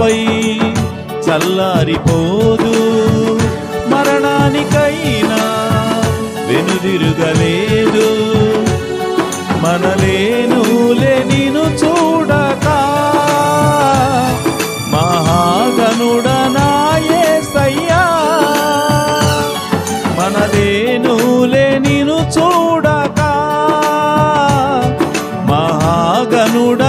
పై చల్లారిపోదు. మరణానికైనా వెనుదిరుగలేదు. మనలేను లేనిను చూడక మహాగనుడనాయే సయ్యా. మనలేను లేనిను చూడక మహాగనుడ